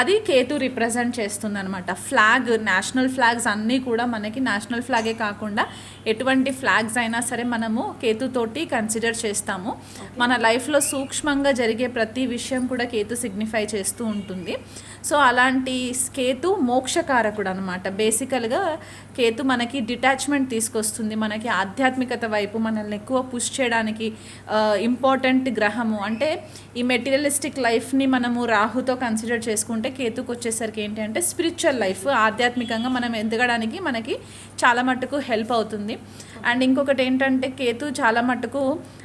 అది కేతు రిప్రజెంట్ చేస్తుంది అనమాట ఫ్లాగ్ నేషనల్ ఫ్లాగ్స్ అన్నీ కూడా మనకి నేషనల్ ఫ్లాగే కాకుండా ఎటువంటి ఫ్లాగ్స్ అయినా సరే మనము కేతుతోటి కన్సిడర్ చేస్తాము. మన లైఫ్లో సూక్ష్మంగా జరిగే ప్రతి విషయం కూడా కేతు సిగ్నిఫై చేస్తూ ఉంటుంది. సో అలాంటి కేతు మోక్షకారకుడు అనమాట బేసికల్గా కేతు మనకి డిటాచ్మెంట్ తీసుకొస్తుంది. మనకి ఆధ్యాత్మికత వైపు మనల్ని ఎక్కువ పుష్ చేయడానికి ఇంపార్టెంట్ గ్రహము. అంటే ఈ మెటీరియలిస్టిక్ లైఫ్ని మనము రాహుతో కన్సిడర్ చేసుకుంటే కేతుకు వచ్చేసరికి ఏంటి అంటే స్పిరిచువల్ లైఫ్. ఆధ్యాత్మికంగా మనం ఎదగడానికి మనకి చాలా మట్టుకు హెల్ప్ అవుతుంది. అండ్ ఇంకొకటి ఏంటంటే కేతు చాలా మట్టుకు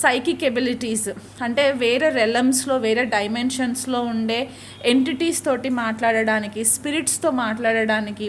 సైకిక్ ఎబిలిటీస్ అంటే వేరే రెలమ్స్లో వేరే డైమెన్షన్స్లో ఉండే ఎంటిటీస్ తోటి మాట్లాడడానికి స్పిరిట్స్తో మాట్లాడడానికి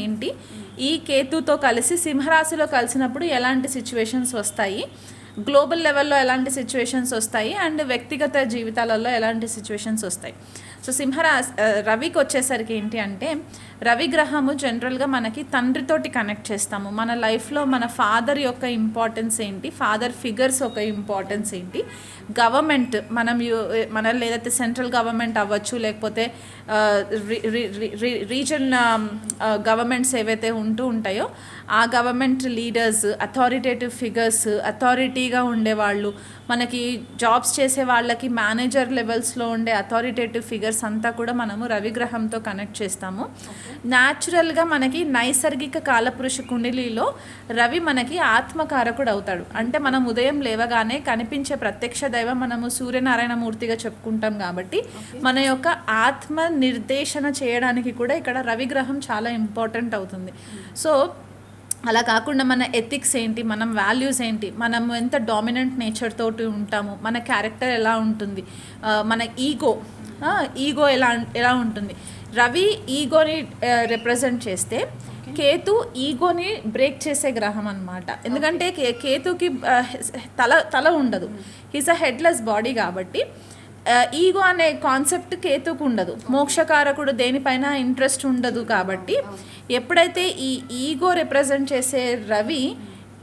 ఏంటి? ఈ కేతుతో కలిసి సింహరాశిలో కలిసినప్పుడు ఎలాంటి సిచ్యువేషన్స్ వస్తాయి? గ్లోబల్ లెవెల్లో ఎలాంటి సిచ్యువేషన్స్ వస్తాయి? అండ్ వ్యక్తిగత జీవితాలలో ఎలాంటి సిచ్యువేషన్స్ వస్తాయి? సో సింహరాశి రవికి వచ్చేసరికి ఏంటి అంటే రవిగ్రహము జనరల్గా మనకి తండ్రితోటి కనెక్ట్ చేస్తాము. మన లైఫ్లో మన ఫాదర్ యొక్క ఇంపార్టెన్స్ ఏంటి? ఫాదర్ ఫిగర్స్ ఒక ఇంపార్టెన్స్ ఏంటి? గవర్నమెంట్ మనం యు- మన లేదైతే సెంట్రల్ గవర్నమెంట్ అవ్వచ్చు లేకపోతే రీజన్ గవర్నమెంట్స్ ఏవైతే ఉంటూ ఉంటాయో ఆ గవర్నమెంట్ లీడర్స్ అథారిటేటివ్ ఫిగర్స్ అథారిటీగా ఉండేవాళ్ళు మనకి జాబ్స్ చేసే వాళ్ళకి మేనేజర్ లెవెల్స్లో ఉండే అథారిటేటివ్ ఫిగర్స్ అంతా కూడా మనము రవిగ్రహంతో కనెక్ట్ చేస్తాము. న్యాచురల్గా మనకి నైసర్గిక కాలపురుష కుండలిలో రవి మనకి ఆత్మకారకుడు అవుతాడు అంటే మనం ఉదయం లేవగానే కనిపించే ప్రత్యక్ష దైవం మనము సూర్యనారాయణ మూర్తిగా చెప్పుకుంటాం కాబట్టి మన యొక్క ఆత్మ నిర్దేశన చేయడానికి కూడా ఇక్కడ రవిగ్రహం చాలా ఇంపార్టెంట్ అవుతుంది. సో అలా కాకుండా మన ఎథిక్స్ ఏంటి మనం వాల్యూస్ ఏంటి మనం ఎంత డామినెంట్ నేచర్ తోటి ఉంటాము మన క్యారెక్టర్ ఎలా ఉంటుంది మన ఈగో ఈగో ఎలా ఎలా ఉంటుంది. రవి ఈగోని రిప్రజెంట్ చేస్తే కేతు ఈగోని బ్రేక్ చేసే గ్రహం అన్నమాట. ఎందుకంటే కే- కేతుకి తల తల ఉండదు. హీస్ అ హెడ్లెస్ బాడీ కాబట్టి ఈగో అనే కాన్సెప్ట్ కేతుకు ఉండదు. మోక్షకారకుడు దేనిపైన ఇంట్రెస్ట్ ఉండదు కాబట్టి ఎప్పుడైతే ఈ ఈగో రిప్రజెంట్ చేసే రవి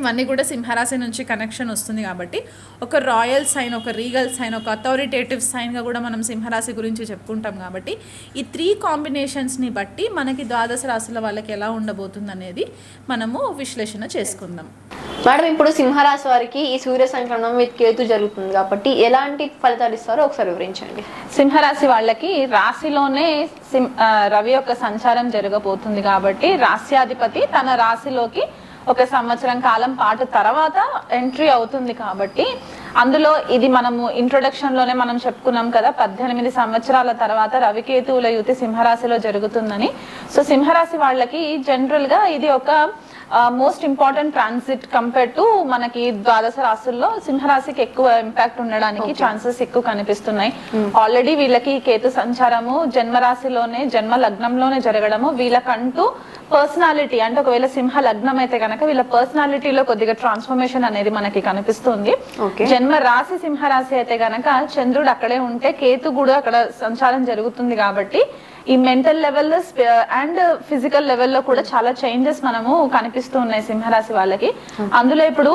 ఇవన్నీ కూడా సింహరాశి నుంచి కనెక్షన్ వస్తుంది కాబట్టి ఒక రాయల్ సైన్ ఒక రీగల్ సైన్ ఒక అథారిటేటివ్ సైన్గా కూడా మనం సింహరాశి గురించి చెప్పుకుంటాం కాబట్టి ఈ త్రీ కాంబినేషన్స్ని బట్టి మనకి ద్వాదశ రాశుల వాళ్ళకి ఎలా ఉండబోతుంది అనేది మనము విశ్లేషణ చేసుకుందాం. మేడం ఇప్పుడు సింహరాశి వారికి ఈ సూర్య సంక్రమణం విత్ కేతు జరుగుతుంది కాబట్టి ఎలాంటి ఫలితాలు ఇస్తారో ఒకసారి వివరించండి. సింహరాశి వాళ్ళకి రాశిలోనే రవి యొక్క సంచారం జరగబోతుంది కాబట్టి రాశ్యాధిపతి తన రాశిలోకి ఒక సంవత్సరం కాలం పాటు తర్వాత ఎంట్రీ అవుతుంది కాబట్టి అందులో ఇది మనము ఇంట్రొడక్షన్లోనే మనం చెప్పుకున్నాం కదా పద్దెనిమిది సంవత్సరాల తర్వాత రవికేతువుల యుతి సింహరాశిలో జరుగుతుందని. సో సింహరాశి వాళ్ళకి జనరల్గా ఇది ఒక most important transit compare to మనకి ద్వాదశ రాశుల్లో సింహరాశికి ఎక్కువ ఇంపాక్ట్ ఉండడానికి ఛాన్సెస్ ఎక్కువ కనిపిస్తున్నాయి. ఆల్రెడీ వీళ్ళకి కేతు సంచారము జన్మ రాశిలోనే జన్మ లగ్నంలోనే జరగడము వీళ్ళకంటూ పర్సనాలిటీ అంటే ఒకవేళ సింహ లగ్నం అయితే కనుక వీళ్ళ పర్సనాలిటీలో కొద్దిగా ట్రాన్స్ఫర్మేషన్ అనేది మనకి కనిపిస్తుంది. జన్మ రాశి సింహరాశి అయితే గనక చంద్రుడు అక్కడే ఉంటే కేతు కూడా అక్కడ సంచారం జరుగుతుంది కాబట్టి ఈ మెంటల్ లెవెల్ అండ్ ఫిజికల్ లెవెల్లో కూడా చాలా చేంజెస్ మనము కనిపిస్తూ ఉన్నాయి సింహరాశి వాళ్ళకి. అందులో ఇప్పుడు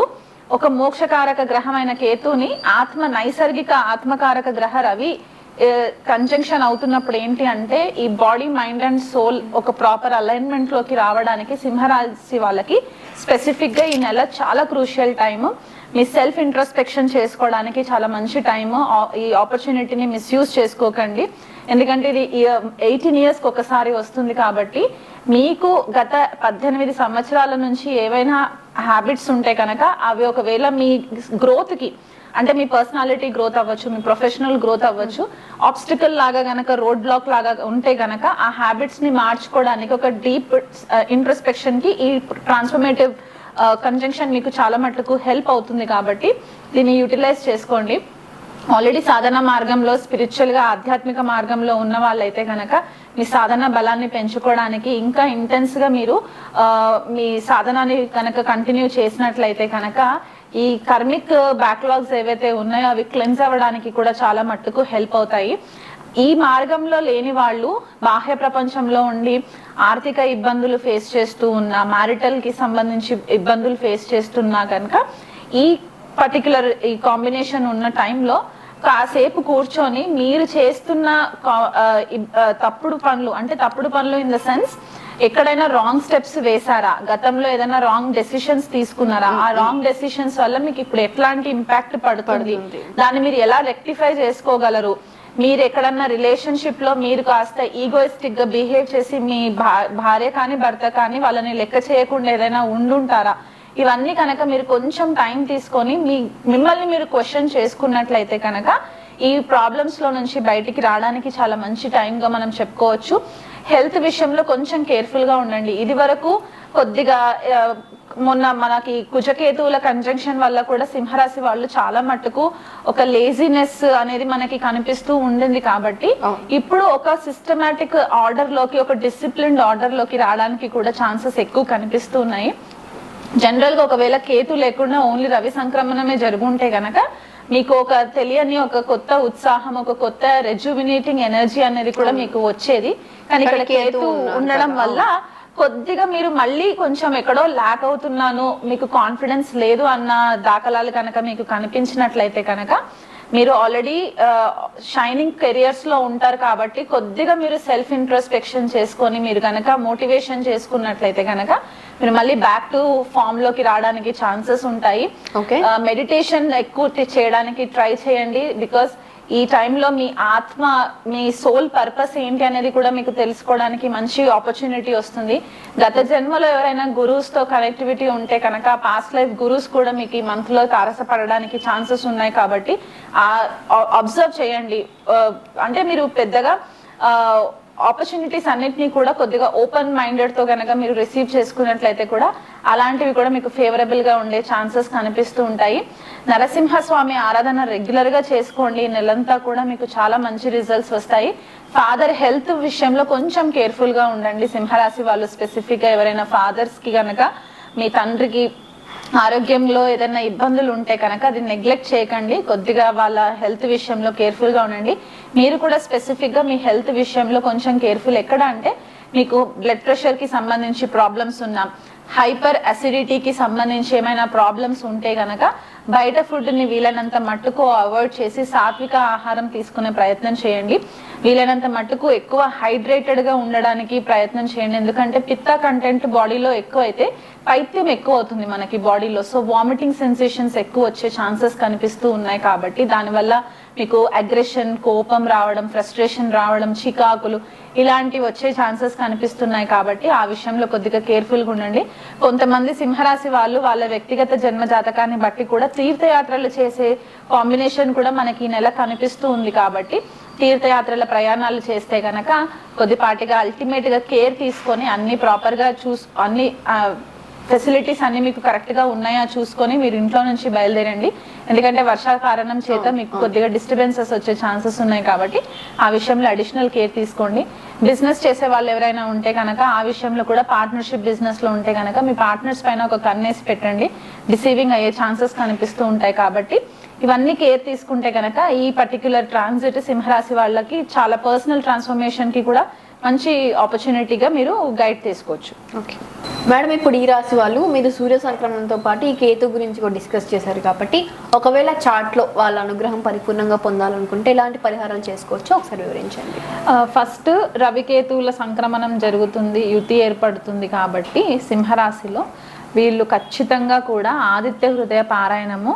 ఒక మోక్షకారక గ్రహమైన కేతుని ఆత్మ నైసర్గిక ఆత్మకారక గ్రహ రవి కంజంక్షన్ అవుతున్నప్పుడు ఏంటి అంటే ఈ బాడీ మైండ్ అండ్ సోల్ ఒక ప్రాపర్ అలైన్మెంట్లోకి రావడానికి సింహరాశి వాళ్ళకి స్పెసిఫిక్గా ఈ నెల చాలా క్రూషియల్ టైము మీ సెల్ఫ్ ఇంట్రస్పెక్షన్ చేసుకోవడానికి చాలా మంచి టైం ఈ ఆపర్చునిటీని మిస్యూజ్ చేసుకోకండి. ఎందుకంటే ఇది ఎయిటీన్ ఇయర్స్కి um, ఒకసారి వస్తుంది కాబట్టి మీకు గత పద్దెనిమిది సంవత్సరాల నుంచి ఏవైనా హ్యాబిట్స్ ఉంటే కనుక అవి ఒకవేళ మీ గ్రోత్కి అంటే మీ పర్సనాలిటీ గ్రోత్ అవ్వచ్చు మీ ప్రొఫెషనల్ గ్రోత్ అవ్వచ్చు ఆబ్స్టికల్ లాగా గనక రోడ్ బ్లాక్ లాగా ఉంటే గనక ఆ హ్యాబిట్స్ని మార్చుకోవడానికి ఒక డీప్ ఇంట్రస్పెక్షన్కి ఈ ట్రాన్స్ఫర్మేటివ్ కంజంక్షన్ మీకు చాలా మటుకు హెల్ప్ అవుతుంది కాబట్టి దీన్ని యూటిలైజ్ చేసుకోండి. ఆల్రెడీ సాధన మార్గంలో స్పిరిచువల్గా ఆధ్యాత్మిక మార్గంలో ఉన్న వాళ్ళైతే కనుక మీ సాధన బలాన్ని పెంచుకోవడానికి ఇంకా ఇంటెన్స్గా మీరు మీ సాధనాన్ని కనుక కంటిన్యూ చేసినట్లయితే కనుక ఈ కర్మిక్ బ్యాక్లాగ్స్ ఏవైతే ఉన్నాయో అవి క్లెన్స్ అవ్వడానికి కూడా చాలా మట్టుకు హెల్ప్ అవుతాయి. ఈ మార్గంలో లేని వాళ్ళు బాహ్య ప్రపంచంలో ఉండి ఆర్థిక ఇబ్బందులు ఫేస్ చేస్తూ ఉన్న మ్యారిటల్కి సంబంధించి ఇబ్బందులు ఫేస్ చేస్తున్నా కనుక ఈ పర్టికులర్ ఈ కాంబినేషన్ ఉన్న టైంలో కాసేపు కూర్చొని మీరు చేస్తున్న తప్పుడు పనులు అంటే తప్పుడు పనులు ఇన్ ద సెన్స్ ఎక్కడైనా రాంగ్ స్టెప్స్ వేసారా గతంలో ఏదైనా రాంగ్ డెసిషన్స్ తీసుకున్నారా? ఆ రాంగ్ డెసిషన్స్ వల్ల మీకు ఇప్పుడు ఎట్లాంటి ఇంపాక్ట్ పడుతుంది? దాన్ని మీరు ఎలా రెక్టిఫై చేసుకోగలరు? మీరు ఎక్కడన్నా రిలేషన్షిప్లో మీరు కాస్త ఈగోయిస్టిక్గా బిహేవ్ చేసి మీ భా- భార్య కానీ భర్త కానీ వాళ్ళని లెక్క చేయకుండా ఏదైనా ఉండుంటారా? ఇవన్నీ కనుక మీరు కొంచెం టైం తీసుకొని మీ మిమ్మల్ని మీరు క్వశ్చన్ చేసుకున్నట్లయితే కనుక ఈ ప్రాబ్లమ్స్లో నుంచి బయటికి రావడానికి చాలా మంచి టైం గా మనం చెప్పుకోవచ్చు. హెల్త్ విషయంలో కొంచెం కేర్ఫుల్గా ఉండండి. ఇది వరకు కొద్దిగా మొన్న మనకి కుజకేతువుల కంజంక్షన్ వల్ల కూడా సింహరాశి వాళ్ళు చాలా మట్టుకు ఒక లేజినెస్ అనేది మనకి కనిపిస్తూ ఉండింది కాబట్టి ఇప్పుడు ఒక సిస్టమాటిక్ ఆర్డర్లోకి ఒక డిసిప్లిన్డ్ ఆర్డర్లోకి రావడానికి కూడా ఛాన్సెస్ ఎక్కువ కనిపిస్తూ ఉన్నాయి. జనరల్గా ఒకవేళ కేతు లేకుండా ఓన్లీ రవి సంక్రమణమే జరుగుంటే గనక మీకు ఒక తెలియని ఒక కొత్త ఉత్సాహం ఒక కొత్త రెజ్యుమినేటింగ్ ఎనర్జీ అనేది కూడా మీకు వచ్చేది. కానీ ఇక్కడ కేతు ఉండడం. వల్ల కొద్దిగా మీరు మళ్ళీ కొంచెం ఎక్కడో ల్యాక్ అవుతున్నాను మీకు కాన్ఫిడెన్స్ లేదు అన్న దాఖలాలు కనుక మీకు కనిపించినట్లయితే కనుక మీరు ఆల్రెడీ షైనింగ్ కెరియర్స్లో ఉంటారు కాబట్టి కొద్దిగా మీరు సెల్ఫ్ ఇంట్రోస్పెక్షన్ చేసుకొని మీరు కనుక మోటివేషన్ చేసుకున్నట్లయితే కనుక మీరు మళ్ళీ బ్యాక్ టు ఫామ్లోకి రావడానికి ఛాన్సెస్ ఉంటాయి. మెడిటేషన్ ఎక్కువ చేయడానికి ట్రై చేయండి బికాస్ ఈ టైంలో మీ ఆత్మ మీ సోల్ పర్పస్ ఏంటి అనేది కూడా మీకు తెలుసుకోవడానికి మంచి ఆపర్చునిటీ వస్తుంది. గత జన్మలో ఎవరైనా గురూస్తో కనెక్టివిటీ ఉంటే కనుక పాస్ట్ లైఫ్ గురూస్ కూడా మీకు ఈ మంత్లో తారసపడడానికి ఛాన్సెస్ ఉన్నాయి కాబట్టి అబ్జర్వ్ చేయండి. అంటే మీరు పెద్దగా ఆపర్చునిటీస్ అన్నిటినీ కూడా కొద్దిగా ఓపెన్ మైండెడ్తో కనుక మీరు రిసీవ్ చేసుకున్నట్లయితే కూడా అలాంటివి కూడా మీకు ఫేవరబుల్గా ఉండే ఛాన్సెస్ కనిపిస్తూ ఉంటాయి. నరసింహస్వామి ఆరాధన రెగ్యులర్గా చేసుకోండి. ఈ నెలంతా కూడా మీకు చాలా మంచి రిజల్ట్స్ వస్తాయి. ఫాదర్ హెల్త్ విషయంలో కొంచెం కేర్ఫుల్గా ఉండండి. సింహరాశి వాళ్ళు స్పెసిఫిక్గా ఎవరైనా ఫాదర్స్కి కనుక మీ తండ్రికి ఆరోగ్యంలో ఏదైనా ఇబ్బందులు ఉంటే కనుక అది నెగ్లెక్ట్ చేయకండి. కొద్దిగా వాళ్ళ హెల్త్ విషయంలో కేర్ఫుల్గా ఉండండి. మీరు కూడా స్పెసిఫిక్గా మీ హెల్త్ విషయంలో కొంచెం కేర్ఫుల్ ఎక్కడ అంటే మీకు బ్లడ్ ప్రెషర్కి సంబంధించి ప్రాబ్లమ్స్ ఉన్నా హైపర్ అసిడిటీకి సంబంధించి ఏమైనా ప్రాబ్లమ్స్ ఉంటే గనక బయట ఫుడ్ని వీలైనంత మట్టుకు అవాయిడ్ చేసి సాత్విక ఆహారం తీసుకునే ప్రయత్నం చేయండి. వీలైనంత మట్టుకు ఎక్కువ హైడ్రేటెడ్గా ఉండడానికి ప్రయత్నం చేయండి. ఎందుకంటే పిత్త కంటెంట్ బాడీలో ఎక్కువ అయితే పైత్యం ఎక్కువ అవుతుంది మనకి బాడీలో. సో వామిటింగ్ సెన్సేషన్స్ ఎక్కువ వచ్చే ఛాన్సెస్ కనిపిస్తూ ఉన్నాయి కాబట్టి దానివల్ల మీకు అగ్రెషన్ కోపం రావడం ఫ్రస్ట్రేషన్ రావడం చికాకులు ఇలాంటివి వచ్చే ఛాన్సెస్ కనిపిస్తున్నాయి కాబట్టి ఆ విషయంలో కొద్దిగా కేర్ఫుల్గా ఉండండి. కొంతమంది సింహరాశి వాళ్ళు వాళ్ళ వ్యక్తిగత జన్మ జాతకాన్ని బట్టి కూడా తీర్థయాత్రలు చేసే కాంబినేషన్ కూడా మనకి ఈ నెల కనిపిస్తూ ఉంది కాబట్టి తీర్థయాత్రల ప్రయాణాలు చేస్తే గనక కొద్దిపాటిగా అల్టిమేట్గా కేర్ తీసుకొని అన్ని ప్రాపర్గా చూస్ అన్ని ఫెసిలిటీస్ అన్ని మీకు కరెక్ట్గా ఉన్నాయా చూసుకొని మీరు ఇంట్లో నుంచి బయలుదేరండి. ఎందుకంటే వర్షా కారణం చేత మీకు కొద్దిగా డిస్టర్బెన్సెస్ వచ్చే ఛాన్సెస్ ఉన్నాయి కాబట్టి ఆ విషయంలో అడిషనల్ కేర్ తీసుకోండి. బిజినెస్ చేసే వాళ్ళు ఎవరైనా ఉంటే కనుక ఆ విషయంలో కూడా పార్ట్నర్షిప్ బిజినెస్లో ఉంటే కనుక మీ పార్ట్నర్స్ పైన ఒక కన్నేసి పెట్టండి. డిసీవింగ్ అయ్యే ఛాన్సెస్ కనిపిస్తూ ఉంటాయి కాబట్టి ఇవన్నీ కేర్ తీసుకుంటే కనుక ఈ పర్టిక్యులర్ ట్రాన్సిట్ సింహరాశి వాళ్ళకి చాలా పర్సనల్ ట్రాన్స్ఫర్మేషన్కి కూడా మంచి ఆపర్చునిటీగా మీరు గైడ్ తీసుకోవచ్చు. ఓకే మేడం ఇప్పుడు ఈ రాశి వాళ్ళు మీరు సూర్య సంక్రమణంతో పాటు ఈ కేతు గురించి కూడా డిస్కస్ చేశారు కాబట్టి ఒకవేళ చార్ట్లో వాళ్ళ అనుగ్రహం పరిపూర్ణంగా పొందాలనుకుంటే ఎలాంటి పరిహారాలు చేసుకోవచ్చో ఒకసారి వివరించండి. ఫస్ట్ రవికేతువుల సంక్రమణం జరుగుతుంది యుతి ఏర్పడుతుంది కాబట్టి సింహరాశిలో వీళ్ళు ఖచ్చితంగా కూడా ఆదిత్య హృదయ పారాయణము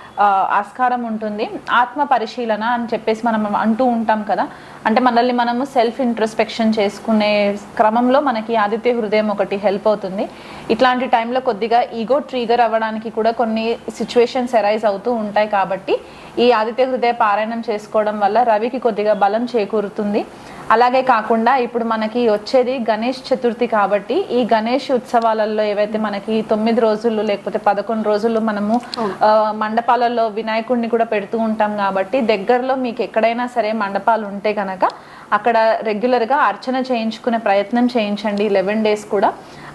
ఆస్కారం ఉంటుంది. ఆత్మ పరిశీలన అని చెప్పేసి మనం అంటూ ఉంటాం కదా. అంటే మనల్ని మనము సెల్ఫ్ ఇంట్రస్పెక్షన్ చేసుకునే క్రమంలో మనకి ఆదిత్య హృదయం ఒకటి హెల్ప్ అవుతుంది. ఇట్లాంటి టైంలో కొద్దిగా ఈగో ట్రిగర్ అవ్వడానికి కూడా కొన్ని సిచ్యువేషన్స్ ఎరైజ్ అవుతూ ఉంటాయి కాబట్టి ఈ ఆదిత్య హృదయ పారాయణం చేసుకోవడం వల్ల రవికి కొద్దిగా బలం చేకూరుతుంది. అలాగే కాకుండా ఇప్పుడు మనకి వచ్చేది గణేష్ చతుర్థి కాబట్టి ఈ గణేష్ ఉత్సవాలలో ఏవైతే మనకి తొమ్మిది రోజులు లేకపోతే పదకొండు రోజులు మనము మండపాలలో వినాయకుడిని కూడా పెడుతూ ఉంటాం కాబట్టి దగ్గరలో మీకు ఎక్కడైనా సరే మండపాలు ఉంటే కనుక అక్కడ రెగ్యులర్గా అర్చన చేయించుకునే ప్రయత్నం చేయించండి లెవెన్ డేస్ కూడా.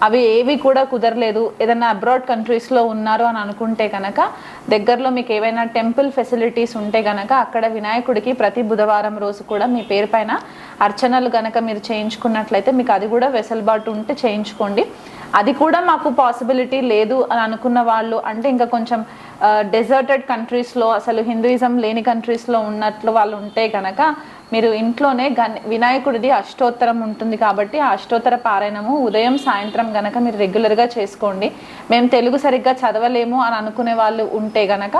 అవి ఏవి కూడా కుదరలేదు. ఏదైనా అబ్రాడ్ కంట్రీస్లో ఉన్నారు అని అనుకుంటే కనుక దగ్గరలో మీకు ఏవైనా టెంపుల్ ఫెసిలిటీస్ ఉంటే కనుక అక్కడ వినాయకుడికి ప్రతి బుధవారం రోజు కూడా మీ పేరు పైన అర్చనలు కనుక మీరు చేయించుకున్నట్లయితే మీకు అది కూడా వెసులుబాటు ఉంటే చేయించుకోండి. అది కూడా మాకు పాసిబిలిటీ లేదు అని అనుకున్న వాళ్ళు అంటే ఇంకా కొంచెం డెజర్టెడ్ కంట్రీస్లో అసలు హిందూయిజం లేని కంట్రీస్లో ఉన్నట్లు వాళ్ళు ఉంటే కనుక మీరు ఇంట్లోనే గన్ వినాయకుడిది అష్టోత్తరం ఉంటుంది కాబట్టి ఆ అష్టోత్తర పారాయణము ఉదయం సాయంత్రం గనక మీరు రెగ్యులర్గా చేసుకోండి. మేము తెలుగు సరిగ్గా చదవలేము అని అనుకునే వాళ్ళు ఉంటే గనక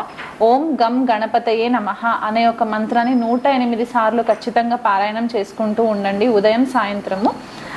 ఓం గం గణపతయే నమః అనే ఒక మంత్రాన్ని నూట ఎనిమిది సార్లు ఖచ్చితంగా పారాయణం చేసుకుంటూ ఉండండి. ఉదయం సాయంత్రము.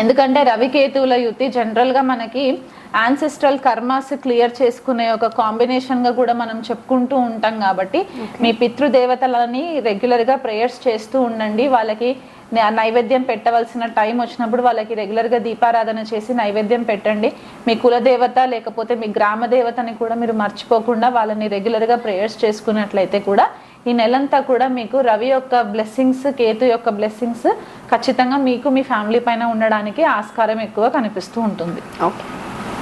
ఎందుకంటే రవికేతువుల యుతి జనరల్గా మనకి యాన్సెస్ట్రల్ కర్మాస్ క్లియర్ చేసుకునే ఒక కాంబినేషన్గా కూడా మనం చెప్పుకుంటూ ఉంటాం కాబట్టి మీ పితృదేవతలని రెగ్యులర్గా ప్రేయర్స్ చేస్తూ ఉండండి. వాళ్ళకి నైవేద్యం పెట్టవలసిన టైం వచ్చినప్పుడు వాళ్ళకి రెగ్యులర్గా దీపారాధన చేసి నైవేద్యం పెట్టండి. మీ కులదేవత లేకపోతే మీ గ్రామ దేవతని కూడా మీరు మర్చిపోకుండా వాళ్ళని రెగ్యులర్గా ప్రేయర్స్ చేసుకున్నట్లయితే కూడా ఈ నెలంతా కూడా మీకు రవి యొక్క బ్లెస్సింగ్స్ కేతు యొక్క బ్లెస్సింగ్స్ ఖచ్చితంగా మీకు మీ ఫ్యామిలీ పైన ఉండడానికి ఆస్కారం ఎక్కువ కనిపిస్తూ ఉంటుంది. ఓకే